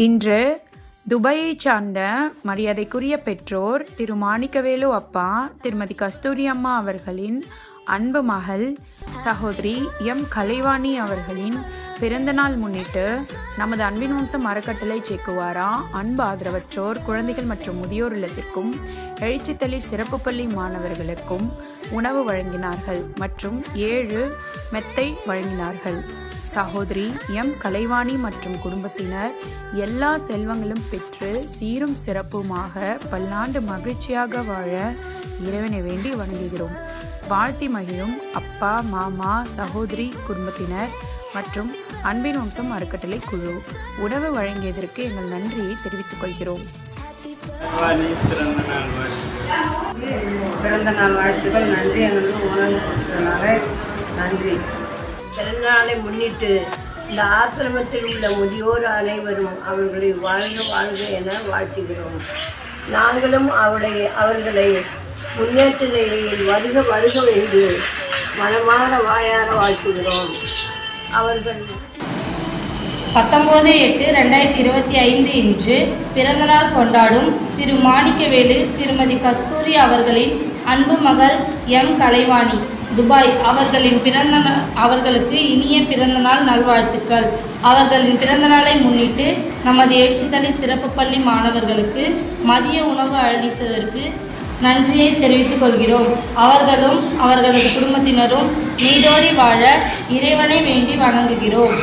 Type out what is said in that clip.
இன்று துபாயை சார்ந்த மரியாதைக்குரிய பெற்றோர் திரு மாணிக்கவேலு அப்பா திருமதி கஸ்தூரி அம்மா அவர்களின் அன்பு மகள் சகோதரி எம். கலைவாணி அவர்களின் பிறந்தநாள் முன்னிட்டு நமது அன்பின் வம்சம் அறக்கட்டளை சேக்குவாரா அன்பு ஆதரவற்றோர் குழந்தைகள் மற்றும் முதியோர் இல்லத்திற்கும் எழுச்சித்தளிர் சிறப்பு பள்ளி மாணவர்களுக்கும் உணவு வழங்கினார்கள் மற்றும் ஏழு மெத்தை வழங்கினார்கள். சகோதரி எம். கலைவாணி மற்றும் குடும்பத்தினர் எல்லா செல்வங்களும் பெற்று சீரும் சிறப்புமாக பல்லாண்டு மகிழ்ச்சியாக வாழ இறைவனை வேண்டி வணங்குகிறோம். வாழ்த்தி மகிழும் அப்பா மாமா சகோதரி குடும்பத்தினர் மற்றும் அன்பின் வம்சம் அறக்கட்டளை குழு. உணவு வழங்கியதற்கு எங்கள் நன்றியை தெரிவித்துக் கொள்கிறோம். பிறந்த நாள் பிறந்த நாள் வாழ்த்துக்கள். நன்றி. எங்களுக்கு உணவு கொடுத்ததுனால நன்றி. பிறந்தநாளை முன்னிட்டு இந்த ஆசிரமத்தில் உள்ள முதியோர் அனைவரும் அவர்களை வாழ்க வாழ்க என வாழ்த்துகிறோம். நாங்களும் அவளை அவர்களை முன்னேற்ற நிலையில் வருக வருக என்று மனமாக வாயார வாழ்த்துகிறோம். அவர்கள் பத்தொம்போது எட்டு ரெண்டாயிரத்தி இருபத்தி ஐந்து இன்று பிறந்தநாள் கொண்டாடும் திரு மாணிக்கவேலு திருமதி கஸ்தூரி அவர்களின் அன்பு மகள் எம் கலைவாணி. துபாய். அவர்களின் பிறந்த அவர்களுக்கு இனிய பிறந்தநாள் நல்வாழ்த்துக்கள். அவர்களின் பிறந்தநாளை முன்னிட்டு நமது ஏற்றுத்தலை சிறப்பு பள்ளி மாணவர்களுக்கு மதிய உணவு அளித்ததற்கு நன்றியை தெரிவித்துக் கொள்கிறோம். அவர்களும் அவர்களது குடும்பத்தினரும் நீடோடி வாழ இறைவனை வேண்டி வணங்குகிறோம்.